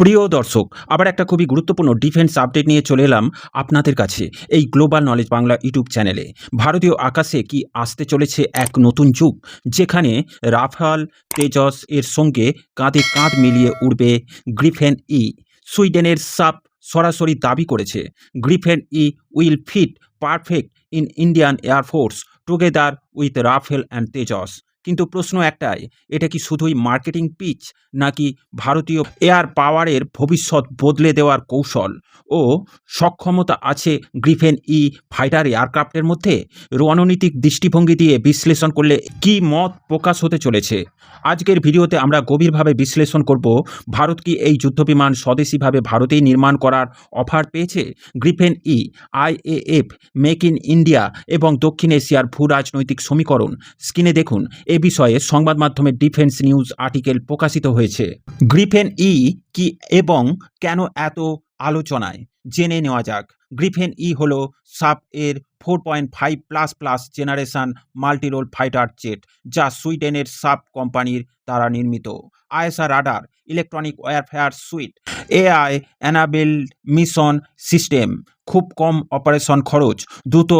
প্রিয় দর্শক, আবার একটা খুবই গুরুত্বপূর্ণ ডিফেন্স আপডেট নিয়ে চলে এলাম আপনাদের কাছে এই গ্লোবাল নলেজ বাংলা ইউটিউব চ্যানেলে ভারতীয় আকাশে কি আসতে চলেছে এক নতুন যুগ? যেখানে রাফাল, তেজস এর সঙ্গে কাঁধে কাঁধ মিলিয়ে উড়বে গ্রিফেন ই সুইডেনের সাপ সরাসরি দাবি করেছে Gripen E will fit perfect in Indian air force together with Rafale and Tejas কিন্তু প্রশ্ন একটাই, এটা কি শুধুই মার্কেটিং পিচ নাকি ভারতীয় এয়ার পাওয়ারের ভবিষ্যৎ বদলে দেওয়ার কৌশল? ও, সক্ষমতা আছে গ্রিফেন ই ফাইটার এয়ারক্রাফটের মধ্যে? রণনীতিক দৃষ্টিভঙ্গি দিয়ে বিশ্লেষণ করলে কি মত প্রকাশ হতে চলেছে? আজকের ভিডিওতে আমরা গভীরভাবে বিশ্লেষণ করব, ভারত কি এই যুদ্ধবিমান স্বদেশিভাবে ভারতেই নির্মাণ করার অফার পেয়েছে? Gripen E IAF make in India এবং দক্ষিণ এশিয়ার ভূ রাজনৈতিক সমীকরণ। স্ক্রিনে দেখুন এ বিষয়ে সংবাদ মাধ্যমে ডিফেন্স নিউজ আর্টিকেল প্রকাশিত হয়েছে। গ্রিফেন ই কি এবং কেন এত আলোচনায় জেনে নেওয়া যাক। গ্রিফেন ই হল সাব এর four point five plus plus generation multirole fighter jet যা সুইডেনের সাব কোম্পানির দ্বারা নির্মিত। ISR radar electronic warfare suite, AI enabled mission system, খুব কম অপারেশন খরচ, দ্রুত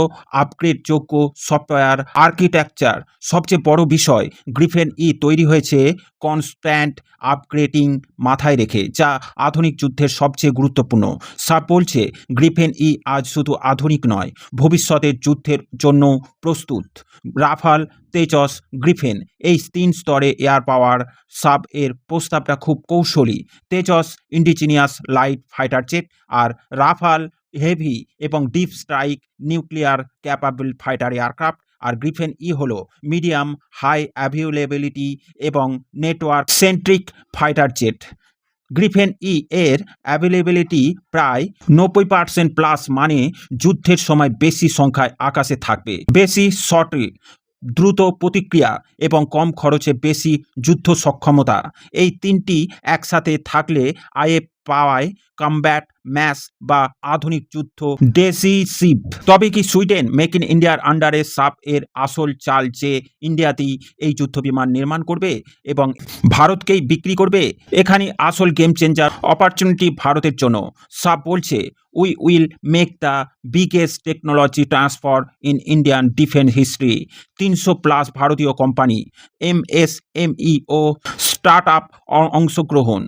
আপগ্রেডযোগ্য সফটওয়্যার আর্কিটেকচার। সবচেয়ে বড় বিষয়, গ্রিফেন ই তৈরি হয়েছে কনস্ট্যান্ট আপগ্রেডিং মাথায় রেখে, যা আধুনিক যুদ্ধের সবচেয়ে গুরুত্বপূর্ণ। সাপ বলছে, গ্রিফেন ই আজ শুধু আধুনিক নয়, ভবিষ্যতের যুদ্ধের জন্য প্রস্তুত। রাফাল তেজস গ্রিফেন, এই তিন স্তরে এয়ার পাওয়ার সাব এর প্রস্তাবটা খুব কৌশলী। Tejas, indigenous light fighter jet আর রাফাল হেভি এবং deep strike nuclear capable fighter aircraft আর গ্রিফেন ই হলো মিডিয়াম, হাই অ্যাভেলেবিলিটি এবং network centric fighter jet. Gripen E এর অ্যাভেলেবিলিটি প্রায় নব্বই পার্সেন্ট প্লাস মানে যুদ্ধের সময় বেশি সংখ্যায় আকাশে থাকবে। বেশি শর্টে দ্রুত প্রতিক্রিয়া এবং কম খরচে বেশি যুদ্ধ সক্ষমতা, এই তিনটি একসাথে থাকলে আইএফ পাওয়ায় কমব্যাট ম্যাচ বা আধুনিক যুদ্ধ ডেসিসিভ তবে কি সুইডেন মেক ইন ইন্ডিয়ার আন্ডারে সাপ এর আসল চাল যে ইন্ডিয়াতেই এই যুদ্ধ বিমান নির্মাণ করবে এবং ভারতকেই বিক্রি করবে, এখানে আসল গেম চেঞ্জার অপরচুনিটি ভারতের জন্য। সাপ বলছে we will make the biggest technology transfer in Indian defence history তিনশো প্লাস ভারতীয় company M S M E ও স্টার্ট আপ অংশগ্রহণ।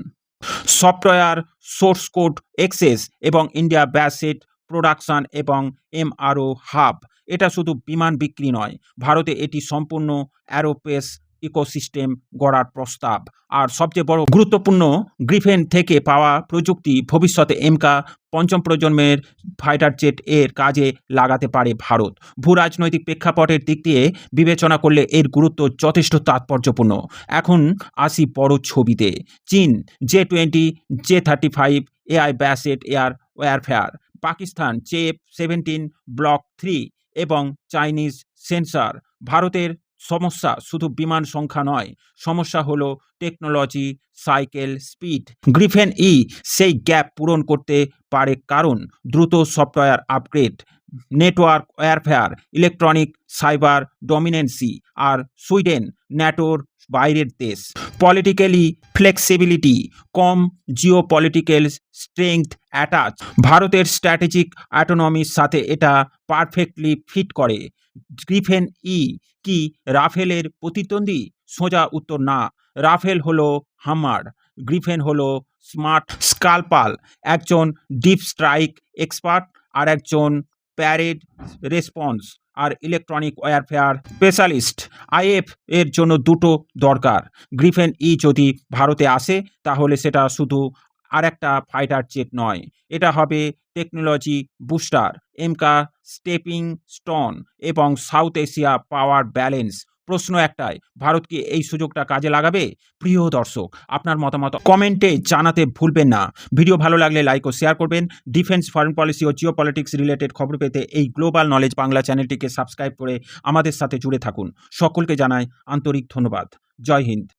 সফটওয়্যার, সোর্স কোড, এক্সেস এবং ইন্ডিয়া ব্যাসেট প্রোডাকশন এবং এমআরও হাব। এটা শুধু বিমান বিক্রি নয়, ভারতে এটি সম্পূর্ণ অ্যারোপেস ইকোসিস্টেম গড়ার প্রস্তাব। আর সবচেয়ে বড় গুরুত্বপূর্ণ গ্রিফেন থেকে পাওয়া প্রযুক্তি ভবিষ্যতে এমকা পঞ্চম প্রজন্মের ফাইটার জেট এর কাজে লাগাতে পারে ভারত। ভূ রাজনৈতিক প্রেক্ষাপটের দিক দিয়ে বিবেচনা করলে এর গুরুত্ব যথেষ্ট তাৎপর্যপূর্ণ। এখন আসি বড় ছবিতে। চীন J twenty J thirty five AI based air warfare, Pakistan, J seventeen block three এবং চাইনিজ সেন্সার, ভারতের সমস্যা শুধু বিমান সংখ্যা নয়, সমস্যা হলো technology cycle speed Gripen E সেই গ্যাপ পূরণ করতে পারে কারণ দ্রুত software upgrade network warfare electronic cyber dominancy আর সুইডেন ন্যাটোর বাইরের দেশ। পলিটিক্যালি ফ্লেক্সিবিলিটি কম জিও পলিটিক্যাল স্ট্রেংথ অ্যাটাচ ভারতের স্ট্র্যাটেজিক অ্যাটোনমির সাথে এটা পারফেক্টলি ফিট করে। গ্রিফেন ই কি রাফেলের প্রতিদ্বন্দ্বী? সোজা উত্তর না। রাফেল হলো হামার গ্রিফেন হলো স্মার্ট স্কালপাল একজন ডিপ স্ট্রাইক এক্সপার্ট আর একজন প্যারেড রেসপন্স আর ইলেকট্রনিক ওয়ারফেয়ার স্পেশালিস্ট আইএফ এর জন্য দুটো দরকার। গ্রিফেন ই যদি ভারতে আসে, তাহলে সেটা শুধু আর একটা ফাইটার জেট নয়। এটা হবে technology booster AMCA stepping stone এবং সাউথ এশিয়া পাওয়ার ব্যালেন্স প্রশ্ন একটাই, ভারত কি এই সুযোগটা কাজে লাগাবে? প্রিয় দর্শক, আপনার মতামত কমেন্টে জানাতে ভুলবেন না। ভিডিও ভালো লাগলে লাইক ও শেয়ার করবেন। ডিফেন্স ফরেন পলিসি ও জিও পলিটিক্স রিলেটেড খবর পেতে এই গ্লোবাল নলেজ বাংলা চ্যানেলটিকে সাবস্ক্রাইব করে আমাদের সাথে জুড়ে থাকুন। সকলকে জানাই আন্তরিক ধন্যবাদ। জয় হিন্দ।